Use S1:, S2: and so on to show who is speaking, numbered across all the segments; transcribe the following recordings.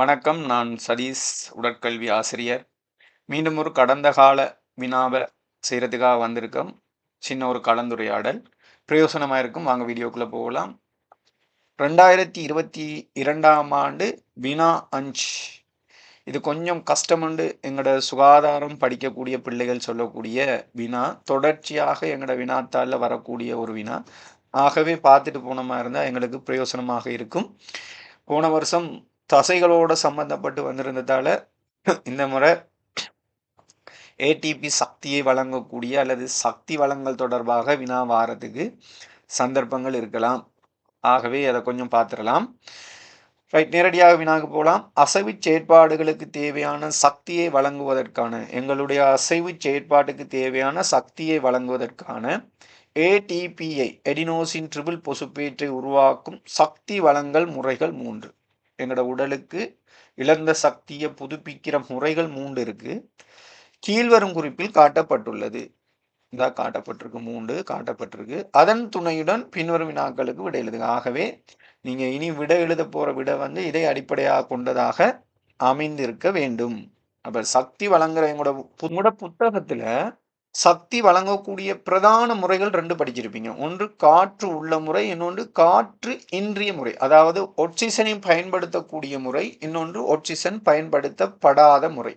S1: வணக்கம். நான் சதீஷ் உடற்கல்வி ஆசிரியர். மீண்டும் ஒரு கடந்த கால வினாவை செய்கிறதுக்காக வந்திருக்கோம். சின்ன ஒரு கலந்துரையாடல். பிரயோசனமாக இருக்கும். வாங்க வீடியோக்குள்ளே போகலாம். ரெண்டாயிரத்தி இருபத்தி இரண்டாம் ஆண்டு வினா அஞ்ச். இது கொஞ்சம் கஷ்டமுண்டு எங்களோட சுகாதாரம் படிக்கக்கூடிய பிள்ளைகள் சொல்லக்கூடிய வினா. தொடர்ச்சியாக எங்களோட வினாத்தாளில் வரக்கூடிய ஒரு வினா. ஆகவே பார்த்துட்டு போன மாதிரி இருந்தால் எங்களுக்கு பிரயோசனமாக இருக்கும். போன வருஷம் தசைகளோட சம்பந்தப்பட்டு வந்திருந்ததால இந்த முறை ஏடிபி சக்தியை வழங்கக்கூடிய அல்லது சக்தி வளங்கள் தொடர்பாக வினா வாரத்துக்கு சந்தர்ப்பங்கள் இருக்கலாம். ஆகவே அதை கொஞ்சம் பார்த்துடலாம். ரைட் நேரடியாக வினாக்கு போகலாம். அசைவு செயற்பாடுகளுக்கு தேவையான சக்தியை வழங்குவதற்கான எங்களுடைய அசைவு செயற்பாட்டுக்கு தேவையான சக்தியை வழங்குவதற்கான ஏடிபிஐ எடினோசின் ட்ரிபிள் பொசுப்பேற்றை உருவாக்கும் சக்தி வளங்கள் முறைகள் மூன்று. எங்களோட உடலுக்கு இழந்த சக்தியை புதுப்பிக்கிற முறைகள் மூன்று இருக்கு. கீழ்வரும் குறிப்பில் காட்டப்பட்டுள்ளது. இதாக காட்டப்பட்டிருக்கு மூன்று காட்டப்பட்டிருக்கு. அதன் துணையுடன் பின்வரும் வினாக்களுக்கு விடை எழுதுங்க ஆகவே நீங்க இனி விட எழுத போற விட வந்து இதை அடிப்படையாக கொண்டதாக அமைந்திருக்க வேண்டும். அப்ப சக்தி வழங்குற எங்களோட புத்தகத்துல சக்தி வழங்கக்கூடிய பிரதான முறைகள் ரெண்டு படிச்சிருப்பீங்க. ஒன்று காற்று உள்ள முறை இன்னொன்று காற்று இன்றிய முறை. அதாவது ஒட்சிசனை பயன்படுத்தக்கூடிய முறை இன்னொன்று ஒட்சிசன் பயன்படுத்தப்படாத முறை.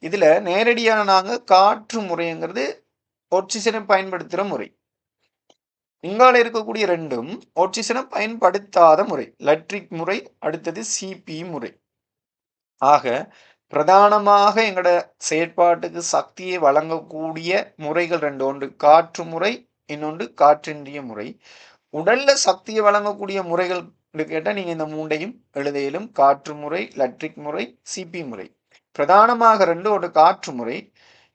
S1: இதில் நேரடியாக நாங்கள் காற்று முறைங்கிறது ஒட்சிசனை பயன்படுத்துகிற முறை. இங்கால இருக்கக்கூடிய ரெண்டும் ஒட்சிசனை பயன்படுத்தாத முறை. லட்ரிக் முறை அடுத்தது சிபி முறை. ஆக பிரதானமாக எங்களோட செயற்பாட்டுக்கு சக்தியை வழங்கக்கூடிய முறைகள் ரெண்டு ஒன்று காற்று முறை இன்னொன்று காற்றின்றிய முறை. உடல்ல சக்தியை வழங்கக்கூடிய முறைகள் கேட்டால் நீங்க இந்த மூண்டையும் எழுதையிலும் காற்று முறை லட்ரிக் முறை சிபி முறை. பிரதானமாக ரெண்டு ஒரு காற்று முறை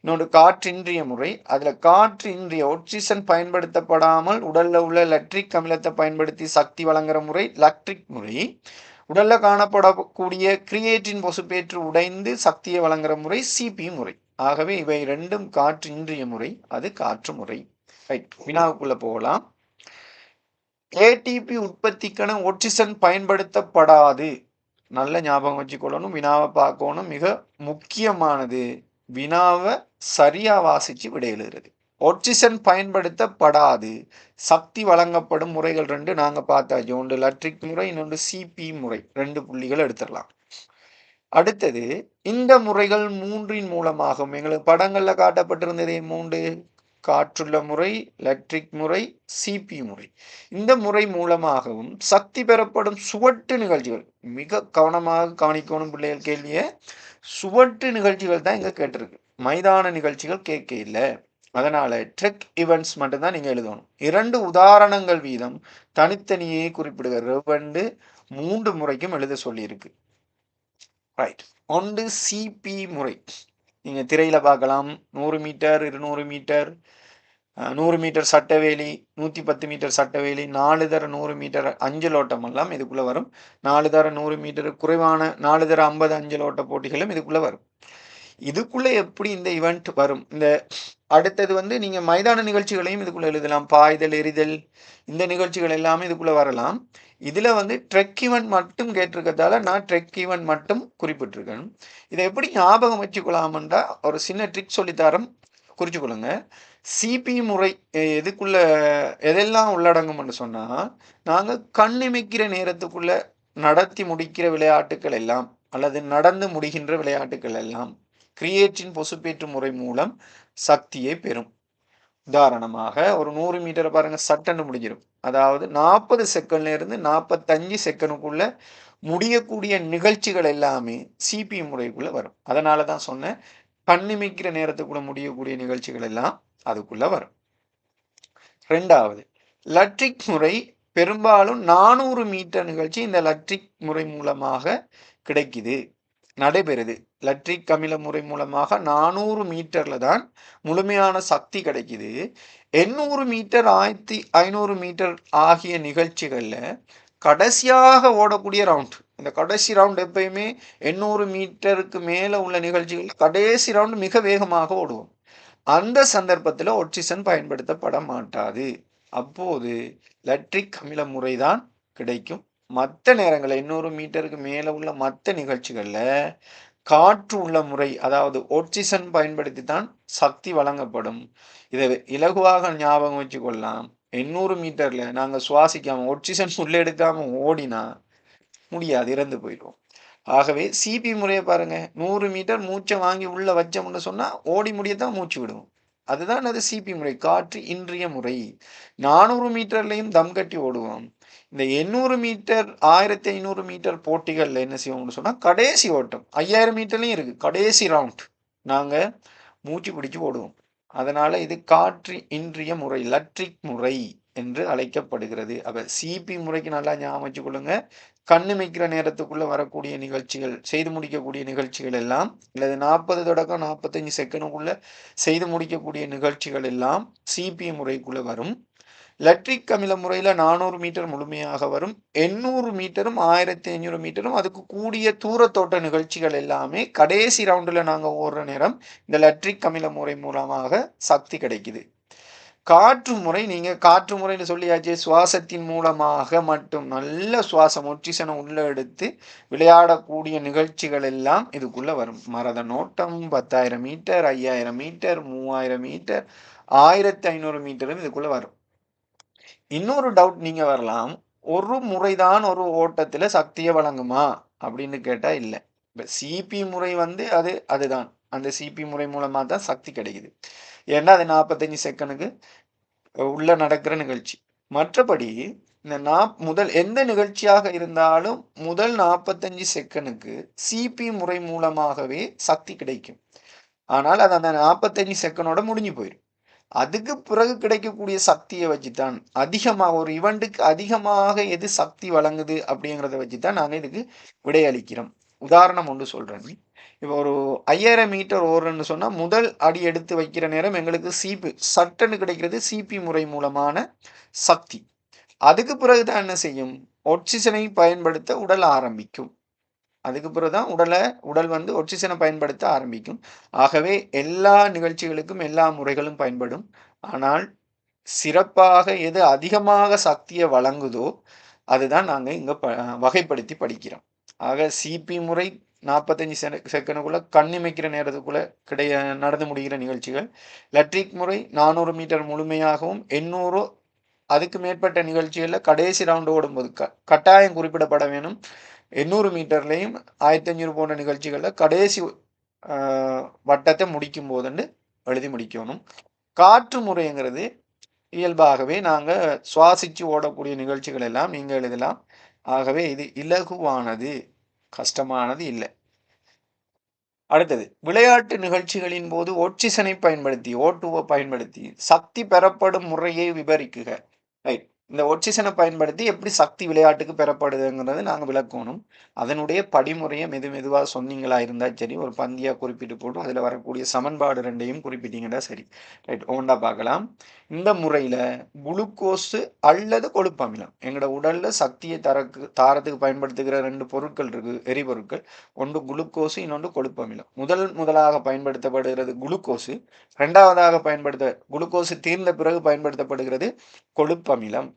S1: இன்னொன்று காற்றின்றிய முறை. அதுல காற்று இன்றிய ஒட்சிசன் பயன்படுத்தப்படாமல் உடல்ல உள்ள லட்ரிக் அமிலத்தை பயன்படுத்தி சக்தி வழங்குற முறை லக்ட்ரிக் முறை. உடலில் காணப்படக்கூடிய கிரியேட்டின் பொசுப்பேற்று உடைந்து சக்தியை வழங்குற முறை சிபி முறை. ஆகவே இவை ரெண்டும் காற்று இன்றிய முறை அது காற்று முறை. ரைட் வினாவுக்குள்ள போகலாம். ஏடிபி உற்பத்திக்கென ஒட்சிசன் பயன்படுத்தப்படாது. நல்ல ஞாபகம் வச்சுக்கொள்ளணும் வினாவை பார்க்கணும். மிக முக்கியமானது வினாவை சரியாக வாசித்து விடையிலுகிறது ஒட்சிசன் பயன்படுத்தப்படாது. சக்தி வழங்கப்படும் முறைகள் ரெண்டு நாங்கள் பார்த்தாச்சு. ஒன்று லட்ரிக் முறை இன்னொன்று சிபி முறை. ரெண்டு புள்ளிகள் எடுத்துடலாம். அடுத்தது இந்த முறைகள் மூன்றின் மூலமாகும். எங்களுக்கு படங்களில் காட்டப்பட்டிருந்ததே மூன்று. காற்றுள்ள முறை எலக்ட்ரிக் முறை சிபி முறை. இந்த முறை மூலமாகவும் சக்தி பெறப்படும் சுவட்டு நிகழ்ச்சிகள். மிக கவனமாக கவனிக்கணும் பிள்ளைகள் கேள்வியை. சுவட்டு நிகழ்ச்சிகள் தான் இங்கே கேட்டிருக்கு. மைதான நிகழ்ச்சிகள் கேட்க இல்லை. அதனால் ட்ரெக் ஈவெண்ட்ஸ் மட்டும்தான் நீங்கள் எழுதணும். இரண்டு உதாரணங்கள் வீதம் தனித்தனியே குறிப்பிடுக. ரெவண்டு மூன்று முறைக்கும் எழுத சொல்லியிருக்கு. ரைட் ஒன்று சிபி முறை. நீங்கள் திரையில் பார்க்கலாம். நூறு மீட்டர் இருநூறு மீட்டர் நூறு மீட்டர் சட்டவேலி நூற்றி பத்து மீட்டர் சட்டவேலி நாலு தர நூறு மீட்டர் அஞ்சல் ஓட்டம் எல்லாம் இதுக்குள்ளே வரும். நாலு தர நூறு மீட்டர் குறைவான நாலு தர ஐம்பது அஞ்சல் ஓட்ட போட்டிகளும் இதுக்குள்ளே வரும். இதுக்குள்ளே எப்படி இந்த இவெண்ட் வரும்? இந்த அடுத்தது வந்து நீங்கள் மைதான நிகழ்ச்சிகளையும் இதுக்குள்ளே எழுதலாம். பாய்தல் எரிதல் இந்த நிகழ்ச்சிகள் எல்லாமே இதுக்குள்ளே வரலாம். இதில் வந்து ட்ரெக் ஈவெண்ட் மட்டும் கேட்டிருக்கிறதால நான் ட்ரெக் ஈவெண்ட் மட்டும் குறிப்பிட்டிருக்கேன். இதை எப்படி ஞாபகம் வச்சுக்கொள்ளாமன்றா ஒரு சின்ன ட்ரிக் சொல்லித்தரம் குறிச்சுக்கொள்ளுங்க. சிபி முறை எதுக்குள்ளே எதெல்லாம் உள்ளடங்கும்னு சொன்னால் நாங்கள் கண்ணிமைக்கிற நேரத்துக்குள்ளே நடத்தி முடிக்கிற விளையாட்டுகள் எல்லாம் அல்லது நடந்து முடிகின்ற விளையாட்டுகள் எல்லாம் கிரியேட்டின் பொசுப்பேற்று முறை மூலம் சக்தியை பெறும். உதாரணமாக ஒரு நூறு மீட்டரை பாருங்க சட்டன்னு முடிஞ்சிடும் அதாவது நாற்பது செகண்ட்ல இருந்து நாற்பத்தஞ்சு செகண்டுக்குள்ள முடியக்கூடிய நிகழ்ச்சிகள் எல்லாமே சிபி முறைக்குள்ள வரும். அதனால தான் சொன்னேன் கண்ணிமைக்கிற நேரத்துக்குள்ள முடியக்கூடிய நிகழ்ச்சிகள் எல்லாம் அதுக்குள்ள வரும். ரெண்டாவது லட்ரிக் முறை பெரும்பாலும் நானூறு மீட்டர் நிகழ்ச்சி இந்த லட்ரிக் முறை மூலமாக கிடைக்குது. நடைபெறுது. லட்ரிக் அமில முறை மூலமாக நானூறு மீட்டரில் தான் முழுமையான சக்தி கிடைக்குது. எண்ணூறு மீட்டர் ஆயிரத்தி ஐநூறு மீட்டர் ஆகிய நிகழ்ச்சிகளில் கடைசியாக ஓடக்கூடிய ரவுண்ட். இந்த கடைசி ரவுண்ட் எப்பயுமே எண்ணூறு மீட்டருக்கு மேலே உள்ள நிகழ்ச்சிகள் கடைசி ரவுண்ட் மிக வேகமாக ஓடுவோம். அந்த சந்தர்ப்பத்தில் ஒட்சிசன் பயன்படுத்தப்பட மாட்டாது. அப்போது லட்ரிக் அமில முறைதான் கிடைக்கும். மற்ற நேரங்களில் எண்ணூறு மீட்டருக்கு மேலே உள்ள மற்ற நிகழ்ச்சிகளில் காற்று உள்ள முறை அதாவது ஒட்சிசன் பயன்படுத்தி தான் சக்தி வழங்கப்படும். இதை இலகுவாக ஞாபகம் வச்சுக்கொள்ளலாம். எண்ணூறு மீட்டரில் நாங்கள் சுவாசிக்காமல் ஒட்சிசன் உள்ளே எடுக்காமல் ஓடினா முடியாது இறந்து போயிடுவோம். ஆகவே சிபி முறையை பாருங்க. நூறு மீட்டர் மூச்சை வாங்கி உள்ள வச்சோம்னு சொன்னால் ஓடி முடியத்தான் மூச்சு விடுவோம். அதுதான் அது சிபி முறை காற்று இன்றிய முறை. நானூறு மீட்டர்லையும் தம் கட்டி ஓடுவோம். இந்த எண்ணூறு மீட்டர் ஆயிரத்தி ஐநூறு மீட்டர் போட்டிகளில் என்ன செய்வோம்னு சொன்னால் கடைசி ஓட்டம். ஐயாயிரம் மீட்டர்லையும் இருக்குது கடைசி ரவுண்ட் நாங்கள் மூச்சு பிடிச்சி ஓடுவோம். அதனால் இது காற்று இன்றிய முறை எலக்ட்ரிக் முறை என்று அழைக்கப்படுகிறது. அப்போ சிபி முறைக்கு நல்லா ஞாபகம் வச்சுக்கொள்ளுங்க கண்ணு மிக்கிற நேரத்துக்குள்ளே வரக்கூடிய நிகழ்ச்சிகள் செய்து முடிக்கக்கூடிய நிகழ்ச்சிகள் எல்லாம் அல்லது நாற்பது தொடக்கம் நாற்பத்தஞ்சு செகண்டுக்குள்ளே செய்து முடிக்கக்கூடிய நிகழ்ச்சிகள் எல்லாம் சிபி முறைக்குள்ளே வரும். லட்ரிக் அமில முறையில் நானூறு மீட்டர் முழுமையாக வரும் எண்ணூறு மீட்டரும் ஆயிரத்தி ஐநூறு மீட்டரும் அதுக்கு கூடிய தூரத்தோட்ட நிகழ்ச்சிகள் எல்லாமே கடைசி ரவுண்டில் நாங்கள் ஓடுற நேரம் இந்த லட்ரிக் அமில முறை மூலமாக சக்தி கிடைக்குது. காற்று முறை நீங்கள் காற்று முறைன்னு சொல்லியாச்சு சுவாசத்தின் மூலமாக மட்டும் நல்ல சுவாசம் ஒற்றிசனை உள்ளே எடுத்து விளையாடக்கூடிய நிகழ்ச்சிகள் எல்லாம் இதுக்குள்ளே வரும். மரத நோட்டம் பத்தாயிரம் மீட்டர் ஐயாயிரம் மீட்டர் மூவாயிரம் மீட்டர் ஆயிரத்தி ஐநூறு மீட்டரும் இதுக்குள்ளே வரும். இன்னொரு டவுட் நீங்கள் வரலாம். ஒரு முறைதான் ஒரு ஓட்டத்தில் சக்தியை வழங்குமா? அப்படின்னு கேட்டால் இல்லை. இப்போ சிபி முறை வந்து அது அதுதான். அந்த சிபி முறை மூலமாக தான் சக்தி கிடைக்குது. ஏன்னா அது நாற்பத்தஞ்சு செகண்டுக்கு உள்ளே நடக்கிற நிகழ்ச்சி. மற்றபடி இந்த நா முதல் எந்த நிகழ்ச்சியாக இருந்தாலும் முதல் நாற்பத்தஞ்சு செகண்டுக்கு சிபி முறை மூலமாகவே சக்தி கிடைக்கும். ஆனால் அது அந்த நாற்பத்தஞ்சு செகண்டோட முடிஞ்சு போயிடும் அதுக்கு பிறகு கிடைக்கக்கூடிய சக்தியை வச்சுதான் அதிகமாக ஒரு இவெண்ட்டுக்கு அதிகமாக எது சக்தி வழங்குது அப்படிங்கிறத வச்சு தான் நாங்கள் இதுக்கு விடையளிக்கிறோம் உதாரணம் ஒன்று சொல்கிறேன் இப்போ ஒரு ஐயாயிரம் மீட்டர் ஓடுறன்னு சொன்னால் முதல் அடி எடுத்து வைக்கிற நேரம் எங்களுக்கு சீப்பு சட்டன்னு கிடைக்கிறது சிபி முறை மூலமான சக்தி. அதுக்கு பிறகு தான் என்ன செய்யும்? ஒட்சிசனை பயன்படுத்த உடல் ஆரம்பிக்கும். அதுக்கு பிறகு தான் உடலை உடல் வந்து ஒட்சிசனை பயன்படுத்த ஆரம்பிக்கும். ஆகவே எல்லா நிகழ்ச்சிகளுக்கும் எல்லா முறைகளும் பயன்படும். ஆனால் சிறப்பாக எது அதிகமாக சக்தியை வழங்குதோ அதுதான் நாங்கள் இங்கே ப வகைப்படுத்தி படிக்கிறோம். ஆக சிபி முறை நாற்பத்தஞ்சு செ செகண்டுக்குள்ளே கண்ணிமைக்கிற நேரத்துக்குள்ள கிடைய நடந்து முடிகிற நிகழ்ச்சிகள். லட்ரிக் முறை நானூறு மீட்டர் முழுமையாகவும் எண்ணூறு அதுக்கு மேற்பட்ட நிகழ்ச்சிகளில் கடைசி ரவுண்டு ஓடும்போது க கட்டாயம் குறிப்பிடப்பட வேணும் எண்ணூறு மீட்டர்லேயும் ஆயிரத்தி அஞ்சூறு போன்ற நிகழ்ச்சிகளில் கடைசி வட்டத்தை முடிக்கும் போதுன்னு எழுதி முடிக்கணும். காற்று முறைங்கிறது இயல்பாகவே நாங்கள் சுவாசித்து ஓடக்கூடிய நிகழ்ச்சிகள் எல்லாம் நீங்கள் எழுதலாம். ஆகவே இது இலகுவானது கஷ்டமானது இல்லை. அடுத்தது விளையாட்டு நிகழ்ச்சிகளின் போது ஒட்சிசனை பயன்படுத்தி ஓட்டுவை பயன்படுத்தி சக்தி பெறப்படும் முறையை விவரிக்குக. ரைட். இந்த ஒட்சிசனை பயன்படுத்தி எப்படி சக்தி விளையாட்டுக்கு பெறப்படுதுங்கிறது நாங்கள் விளக்கணும். அதனுடைய படிமுறையை மெது மெதுவாக சொன்னீங்களா இருந்தால் சரி ஒரு பந்தியாக குறிப்பிட்டு போட்டு அதில் வரக்கூடிய சமன்பாடு ரெண்டையும் குறிப்பிட்டீங்கன்னா சரி. ரைட் ஒன்றா பார்க்கலாம். இந்த முறையில் குளுக்கோஸு அல்லது கொழுப்பமிலம் எங்களோட உடலில் சக்தியை தரக்கு தாரத்துக்கு பயன்படுத்துகிற ரெண்டு பொருட்கள் இருக்குது எரிபொருட்கள். ஒன்று குளுக்கோஸு இன்னொன்று கொழுப்பமிலம் முதல் முதலாக பயன்படுத்தப்படுகிறது குளுக்கோஸு. ரெண்டாவதாக பயன்படுத்த குளுக்கோஸு தீர்ந்த பிறகு பயன்படுத்தப்படுகிறது கொழுப்பமிலம்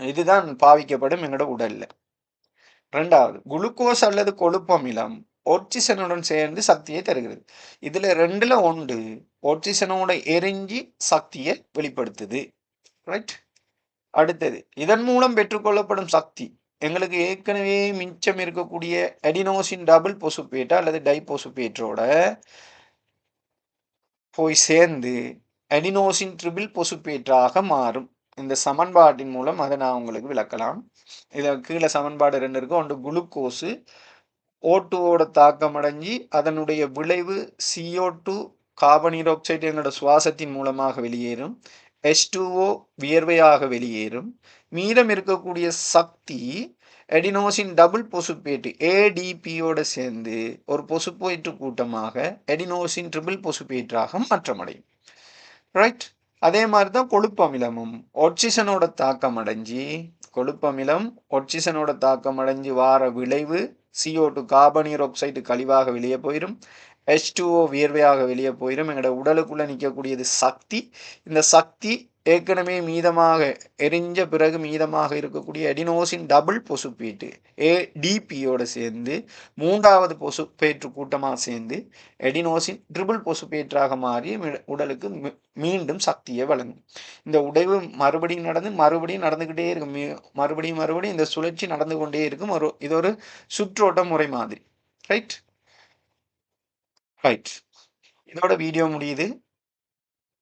S1: இதுதான் பாவிக்கப்படும் எங்களோட உடல்ல. ரெண்டாவது குளுக்கோஸ் அல்லது கொழுப்பமிலம் ஒட்சிசனுடன் சேர்ந்து சக்தியை தருகிறது. இதுல ரெண்டுல ஒன்று ஒட்சிசனோட எரிஞ்சி சக்தியை வெளிப்படுத்துது. ரைட் அடுத்தது இதன் மூலம் பெற்றுக்கொள்ளப்படும் சக்தி. எங்களுக்கு ஏற்கனவே மிச்சம் இருக்கக்கூடிய அடினோசின் டபுள் பொசுப்பேட்டா அல்லது டைபொசுப்பேட்டரோட போய் சேர்ந்து அடினோசின் ட்ரிபிள் பொசுப்பேற்றாக மாறும். இந்த சமன்பாட்டின் மூலம் அதை நான் உங்களுக்கு விளக்கலாம். இதில் கீழே சமன்பாடு ரெண்டு இருக்கும் ஒன்று குளுக்கோஸு ஓட்டுவோட தாக்கம் அடைஞ்சி அதனுடைய விளைவு சிஓ டூ கார்பனீரோக்சைடு எங்களோட சுவாசத்தின் மூலமாக வெளியேறும். எச் டூஓ வியர்வையாக வெளியேறும். மீதம் இருக்கக்கூடிய சக்தி எடினோசின் டபுள் பொசுப்பேட்டு ஏடிபியோட சேர்ந்து ஒரு பொசுப்பேற்று கூட்டமாக எடினோசின் ட்ரிபிள் பொசுப்பேற்றாக மாற்றமடையும். ரைட் அதே மாதிரி தான் கொழுப்பமிலமும். ஒட்சிசனோட தாக்கம் அடைஞ்சி கொழுப்பமிலம் ஒட்சிசனோட தாக்கம் அடைஞ்சு வார விளைவு சிஓ டூ கார்பனீர் ஆக்சைடு கழிவாக வெளியே போயிடும் ஹெச் டூஓ வியர்வையாக வெளியே போயிடும் எங்களோட உடலுக்குள்ளே நிற்கக்கூடியது சக்தி. இந்த சக்தி ஏற்கனவே மீதமாக எரிஞ்ச பிறகு மீதமாக இருக்கக்கூடிய எடினோசின் டபுள் பொசுப்பேட்டு ஏடிபியோடு சேர்ந்து மூன்றாவது பொசுப்பேற்று கூட்டமாக சேர்ந்து எடினோசின் ட்ரிபிள் பொசுப்பேற்றாக மாறி மி- உடலுக்கு மீ- மீண்டும் சக்தியை வழங்கும். இந்த உடைவு மறுபடியும் நடந்து மறுபடியும் நடந்துக்கிட்டே இருக்கும். மறுபடியும் மறுபடியும் இந்த சுழற்சி நடந்து கொண்டே இருக்கும். ஒரு இது ஒரு சுற்றோட்ட முறை மாதிரி. ரைட் ரைட் இதோட வீடியோ முடியுது.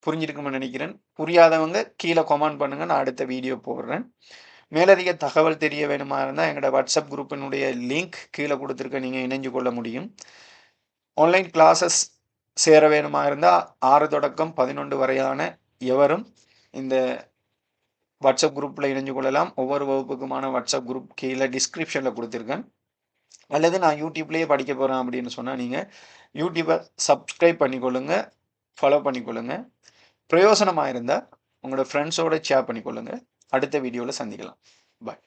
S1: புரிஞ்சிருக்கும்னு நினைக்கிறேன். புரியாதவங்க கீழே கமெண்ட் பண்ணுங்கள் நான் அடுத்த வீடியோ போடுறேன். மேலதிக தகவல் தெரிய வேணுமா இருந்தால் எங்களோட வாட்ஸ்அப் குரூப்பினுடைய லிங்க் கீழே கொடுத்துருக்க நீங்கள் இணைஞ்சு கொள்ள முடியும். ஆன்லைன் கிளாஸஸ் சேர வேணுமா இருந்தால் ஆறு தொடக்கம் பதினொன்று வரையான எவரும் இந்த வாட்ஸ்அப் குரூப்பில் இணைஞ்சு கொள்ளலாம். ஒவ்வொரு வகுப்புக்குமான வாட்ஸ்அப் குரூப் கீழே டிஸ்கிரிப்ஷனில் கொடுத்துருக்கேன். அல்லது நான் யூடியூப்லேயே படிக்க போகிறேன் அப்படின்னு சொன்னால் நீங்கள் யூடியூப்பை சப்ஸ்கிரைப் பண்ணிக்கொள்ளுங்கள் ஃபாலோ பண்ணிக்கொள்ளுங்கள் பிரயோசனமாக இருந்தால் உங்களோட ஃப்ரெண்ட்ஸோடு ஷேர் பண்ணிக்கொள்ளுங்கள் அடுத்த வீடியோவில் சந்திக்கலாம். பாய்